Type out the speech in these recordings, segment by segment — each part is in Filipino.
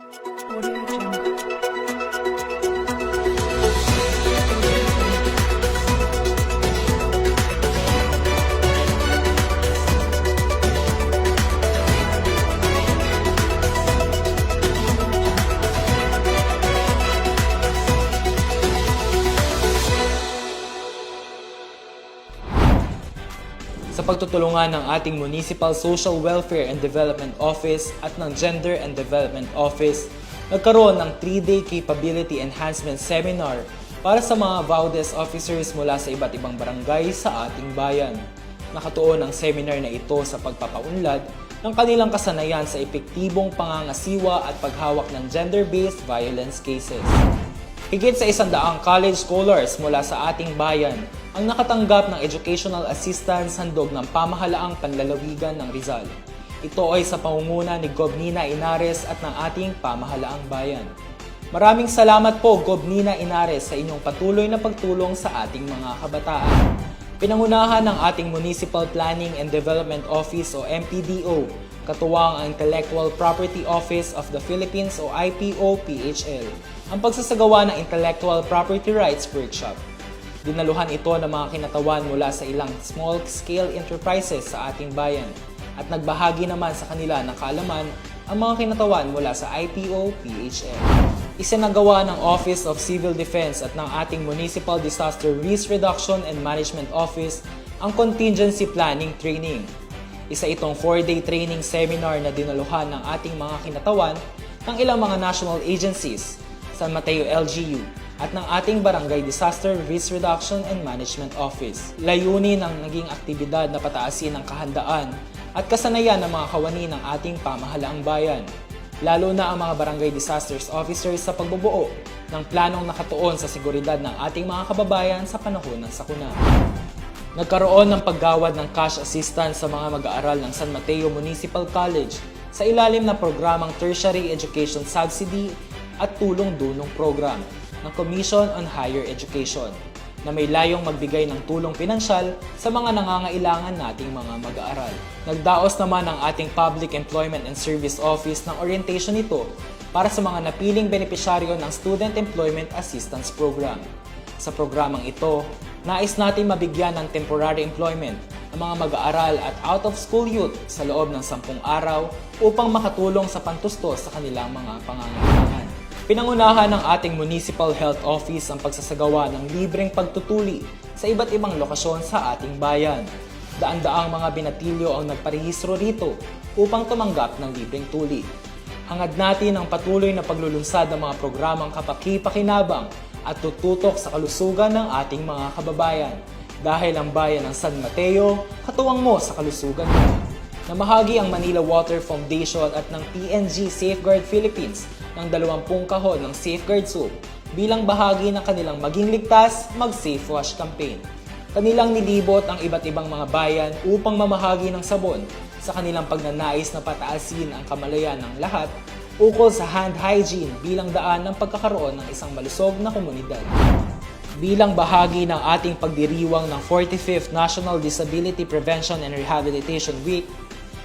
Thank you. Sa pagtutulungan ng ating Municipal Social Welfare and Development Office at ng Gender and Development Office, nagkaroon ng 3-day Capability Enhancement Seminar para sa mga VAUDES officers mula sa iba't ibang barangay sa ating bayan. Nakatuon ang seminar na ito sa pagpapaunlad ng kanilang kasanayan sa epektibong pangangasiwa at paghawak ng gender-based violence cases. Higit sa isang daang college scholars mula sa ating bayan ang nakatanggap ng educational assistance handog ng pamahalaang panlalawigan ng Rizal. Ito ay sa pangunguna ni Gobnina Inares at ng ating pamahalaang bayan. Maraming salamat po Gobnina Inares sa inyong patuloy na pagtulong sa ating mga kabataan. Pinangunahan ng ating Municipal Planning and Development Office o MPDO, katuwang ang Intellectual Property Office of the Philippines o IPO-PHL, ang pagsasagawa ng Intellectual Property Rights Workshop. Dinaluhan ito ng mga kinatawan mula sa ilang small-scale enterprises sa ating bayan at nagbahagi naman sa kanila ng kaalaman ang mga kinatawan mula sa IPO-PHL. Isinagawa ng Office of Civil Defense at ng ating Municipal Disaster Risk Reduction and Management Office ang Contingency Planning Training. Isa itong 4-day training seminar na dinaluhan ng ating mga kinatawan ng ilang mga national agencies, San Mateo LGU, at ng ating Barangay Disaster Risk Reduction and Management Office. Layunin ng naging aktibidad na pataasin ang kahandaan at kasanayan ng mga kawani ng ating pamahalaang bayan, lalo na ang mga Barangay Disasters Officers sa pagbubuo ng planong nakatuon sa seguridad ng ating mga kababayan sa panahon ng sakuna. Nagkaroon ng paggawad ng cash assistance sa mga mag-aaral ng San Mateo Municipal College sa ilalim ng programang Tertiary Education Subsidy at Tulong Dunong Program ng Commission on Higher Education na may layong magbigay ng tulong pinansyal sa mga nangangailangan nating mga mag-aaral. Nagdaos naman ang ating Public Employment and Service Office ng orientation nito para sa mga napiling benepisyaryo ng Student Employment Assistance Program. Sa programang ito, nais natin mabigyan ng temporary employment ang mga mag-aaral at out-of-school youth sa loob ng 10 araw upang makatulong sa pantustos sa kanilang mga pangangailangan. Pinangunahan ng ating Municipal Health Office ang pagsasagawa ng libreng pagtutuli sa iba't ibang lokasyon sa ating bayan. Daan-daang mga binatilyo ang nagparehistro rito upang tumanggap ng libreng tuli. Hangad natin ang patuloy na paglulunsad ng mga programang kapaki-pakinabang at tututok sa kalusugan ng ating mga kababayan dahil ang bayan ng San Mateo katuwang mo sa kalusugan mo. Namahagi ang Manila Water Foundation at ng PNG Safeguard Philippines ng 20 kahon ng Safeguard Soap bilang bahagi ng kanilang Maging Ligtas, Mag-Safe Wash campaign. Kanilang nilibot ang iba't ibang mga bayan upang mamahagi ng sabon sa kanilang pagnanais na pataasin ang kamalayan ng lahat ukol sa hand hygiene bilang daan ng pagkakaroon ng isang malusog na komunidad. Bilang bahagi ng ating pagdiriwang ng 45th National Disability Prevention and Rehabilitation Week,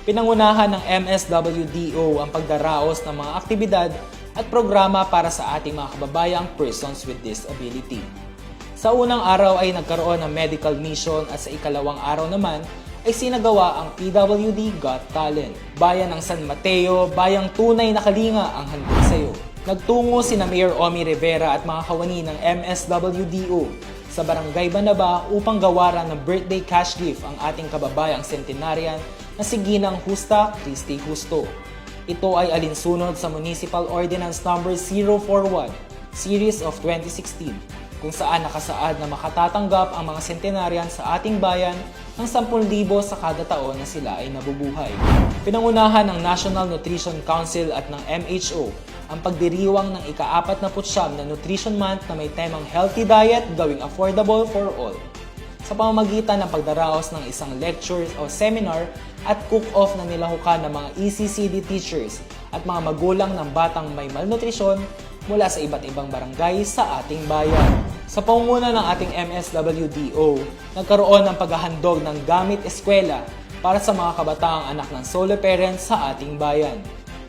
pinangunahan ng MSWDO ang pagdaraos ng mga aktibidad at programa para sa ating mga kababayang persons with disability. Sa unang araw ay nagkaroon ng medical mission at sa ikalawang araw naman ay sinagawa ang PWD Got Talent. Bayan ng San Mateo, bayang tunay na kalinga ang handog sa'yo. Nagtungo si na Mayor Omi Rivera at mga kawani ng MSWDO sa Barangay Banaba upang gawaran ng birthday cash gift ang ating kababayang centenarian na si Ginang Husta Christy Husto. Ito ay alinsunod sa Municipal Ordinance Number 041, Series of 2016, kung saan nakasaad na makatatanggap ang mga centenarian sa ating bayan ng 10,000 sa kada taon na sila ay nabubuhay. Pinangunahan ng National Nutrition Council at ng MHO ang pagdiriwang ng ika-49 na Nutrition Month na may temang Healthy Diet Gawing Affordable for All sa pamamagitan ng pagdaraos ng isang lecture o seminar at cook-off na nilahukan ng mga ECCD teachers at mga magulang ng batang may malnutrisyon mula sa iba't ibang barangay sa ating bayan. Sa pangunguna ng ating MSWDO, nagkaroon ng paghahandog ng gamit eskwela para sa mga kabataang anak ng solo parents sa ating bayan.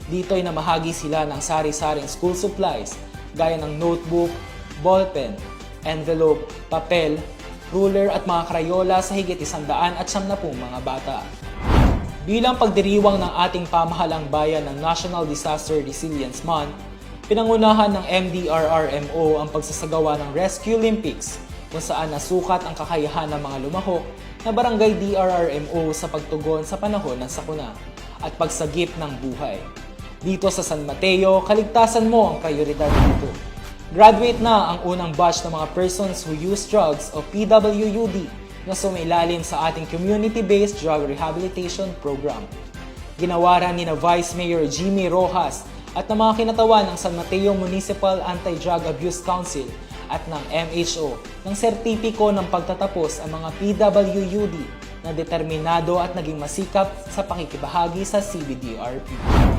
Dito ay namahagi sila ng sari-saring school supplies gaya ng notebook, ballpen, envelope, papel, ruler at mga krayola sa higit isandaan at siyam na pong mga bata. Bilang pagdiriwang ng ating pamahalang bayan ng National Disaster Resilience Month, pinangunahan ng MDRRMO ang pagsasagawa ng Rescue Olympics kung saan nasukat ang kakayahan ng mga lumahok na barangay DRRMO sa pagtugon sa panahon ng sakuna at pagsagip ng buhay. Dito sa San Mateo, kaligtasan mo ang prioridad dito. Graduate na ang unang batch ng mga persons who use drugs o PWUD na sumailalim sa ating Community-Based Drug Rehabilitation Program. Ginawaran ni na Vice Mayor Jimmy Rojas at ng mga kinatawan ng San Mateo Municipal Anti-Drug Abuse Council at ng MHO ng sertipiko ng pagtatapos ang mga PWUD na determinado at naging masikap sa pakikibahagi sa CBDRP.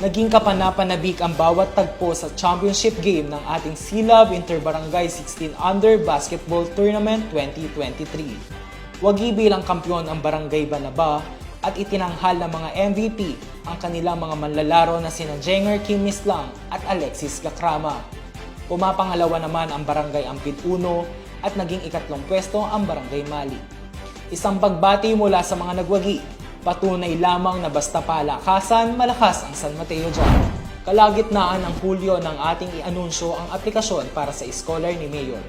Naging kapanapanabik ang bawat tagpo sa championship game ng ating Silab Interbarangay 16 Under Basketball Tournament 2023. Wagi bilang kampyon ang Barangay Banaba at itinanghal ng mga MVP ang kanilang mga manlalaro na sina Jenger Kim Mislang at Alexis Gakrama. Pumapangalawa naman ang Barangay Ampid 1 at naging ikatlong pwesto ang Barangay Mali. Isang pagbati mula sa mga nagwagi Patunay lamang na basta palakasan, malakas ang San Mateo dyan. Kalagitnaan ng Hulyo ng ating ianunsyo ang aplikasyon para sa Scholar ni Mayor.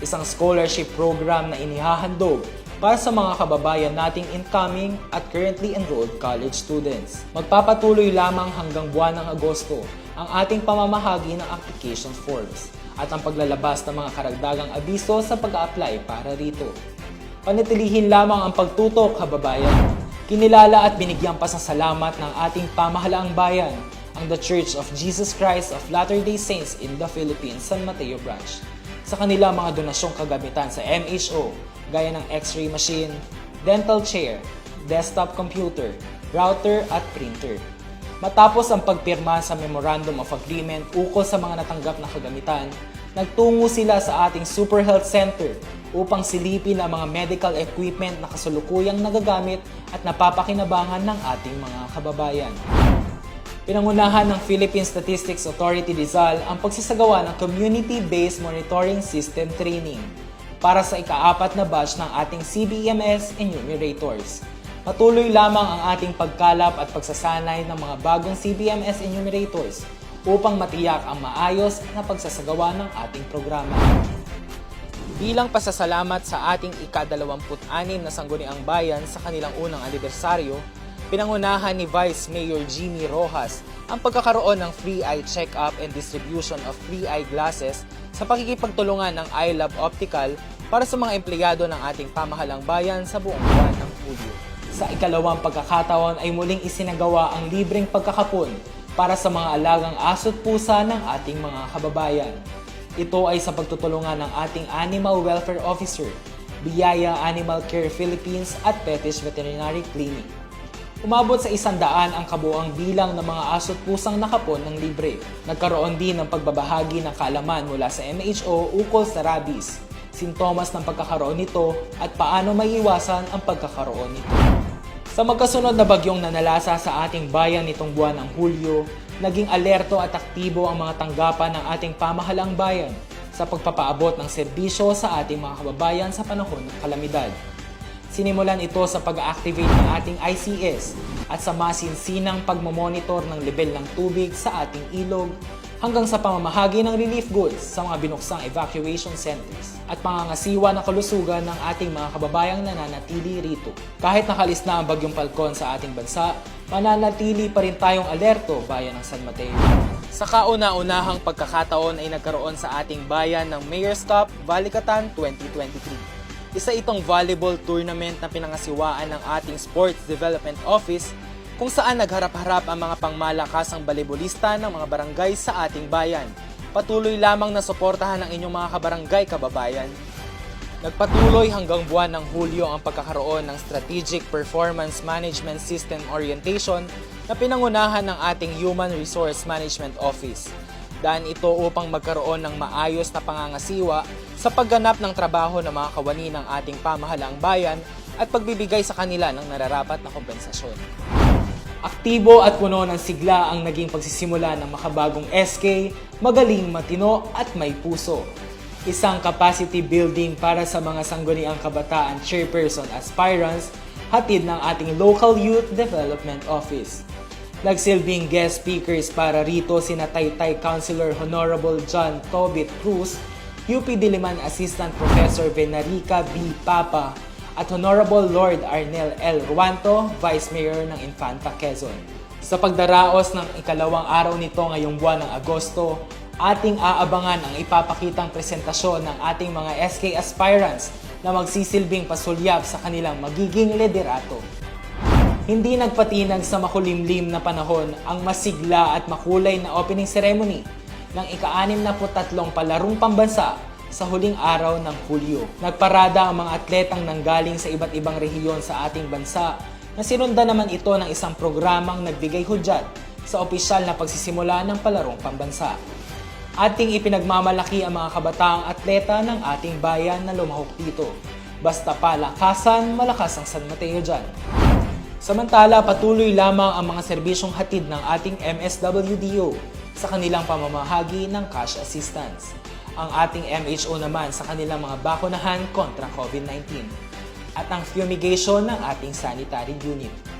Isang scholarship program na inihahandog para sa mga kababayan nating incoming at currently enrolled college students. Magpapatuloy lamang hanggang buwan ng Agosto ang ating pamamahagi ng application forms at ang paglalabas ng mga karagdagang abiso sa pag-a-apply para rito. Panatilihin lamang ang pagtutok, kababayan. Kinilala at binigyan pa sa salamat ng ating pamahalaang bayan, ang The Church of Jesus Christ of Latter-day Saints in the Philippines, San Mateo Branch, sa kanila mga donasyong kagamitan sa MHO, gaya ng x-ray machine, dental chair, desktop computer, router at printer. Matapos ang pagpirma sa Memorandum of Agreement ukol sa mga natanggap na kagamitan, nagtungo sila sa ating Super Health Center upang silipin ang mga medical equipment na kasulukuyang nagagamit at napapakinabangan ng ating mga kababayan. Pinangunahan ng Philippine Statistics Authority Rizal ang pagsasagawa ng Community-Based Monitoring System Training para sa ikaapat na batch ng ating CBMS enumerators. Patuloy lamang ang ating pagkalap at pagsasanay ng mga bagong CBMS enumerators upang matiyak ang maayos na pagsasagawa ng ating programa. Bilang pasasalamat sa ating ika-26 na sangguniang bayan sa kanilang unang anibersaryo, pinangunahan ni Vice Mayor Jimmy Rojas ang pagkakaroon ng free eye check-up and distribution of free eye glasses sa pakikipagtulungan ng iLab Optical para sa mga empleyado ng ating pamahalang bayan sa buong buwan ng Hulyo. Sa ikalawang pagkakataon ay muling isinagawa ang libreng pagkakapon para sa mga alagang aso't pusa ng ating mga kababayan. Ito ay sa pagtutulungan ng ating Animal Welfare Officer, Biyaya Animal Care Philippines at Petish Veterinary Clinic. Umabot sa isandaan ang kabuang bilang ng mga aso't pusang nakapon ng libre. Nagkaroon din ng pagbabahagi ng kaalaman mula sa MHO ukol sa rabies, sintomas ng pagkakaroon nito at paano maiiwasan ang pagkakaroon nito. Sa magkasunod na bagyong nanalasa sa ating bayan nitong buwan ng Hulyo, naging alerto at aktibo ang mga tanggapan ng ating pamahalang bayan sa pagpapaabot ng serbisyo sa ating mga kababayan sa panahon ng kalamidad. Sinimulan ito sa pag-activate ng ating ICS at sa masinsinang pagmamonitor ng level ng tubig sa ating ilog hanggang sa pamamahagi ng relief goods sa mga binuksang evacuation centers at pangangasiwa ng kalusugan ng ating mga kababayang nananatili rito. Kahit nakalis na ang bagyong palkon sa ating bansa, mananatili pa rin tayong alerto bayan ng San Mateo. Sa kauna-unahang pagkakataon ay nagkaroon sa ating bayan ng Mayor's Cup Balikatan 2023. Isa itong volleyball tournament na pinangasiwaan ng ating Sports Development Office kung saan nagharap-harap ang mga pangmalakasang ballebolista ng mga barangay sa ating bayan. Patuloy lamang na suportahan ng inyong mga kabarangay kababayan. Nagpatuloy hanggang buwan ng Hulyo ang pagkakaroon ng Strategic Performance Management System Orientation na pinangunahan ng ating Human Resource Management Office. Daan ito upang magkaroon ng maayos na pangangasiwa sa pagganap ng trabaho ng mga kawani ng ating pamahalaang bayan at pagbibigay sa kanila ng nararapat na kompensasyon. Aktibo at puno ng sigla ang naging pagsisimula ng makabagong SK, magaling matino at may puso. Isang capacity building para sa mga sangguniang kabataan chairperson aspirants, hatid ng ating Local Youth Development Office. Nagsilbing guest speakers para rito sina Taytay Councilor Honorable John Tobit Cruz, UP Diliman Assistant Professor Venarica B. Papa, at Honorable Lord Arnel L. Ruanto, Vice Mayor ng Infanta Quezon. Sa pagdaraos ng ikalawang araw nito ngayong buwan ng Agosto, ating aabangan ang ipapakitang presentasyon ng ating mga SK aspirants na magsisilbing pasulyap sa kanilang magiging liderato. Hindi nagpatinag sa makulimlim na panahon ang masigla at makulay na opening ceremony ng ika-63 palarong pambansa sa huling araw ng Hulyo. Nagparada ang mga atletang nanggaling sa iba't ibang rehiyon sa ating bansa na sinundan naman ito ng isang programang nagbigay hudyat sa opisyal na pagsisimula ng palarong pambansa. Ating ipinagmamalaki ang mga kabataang atleta ng ating bayan na lumahok dito. Basta palakasan, malakas ang San Mateo dyan. Samantala, patuloy lamang ang mga serbisyong hatid ng ating MSWDO sa kanilang pamamahagi ng cash assistance. Ang ating MHO naman sa kanilang mga bakunahan kontra COVID-19 at ang fumigation ng ating sanitary unit.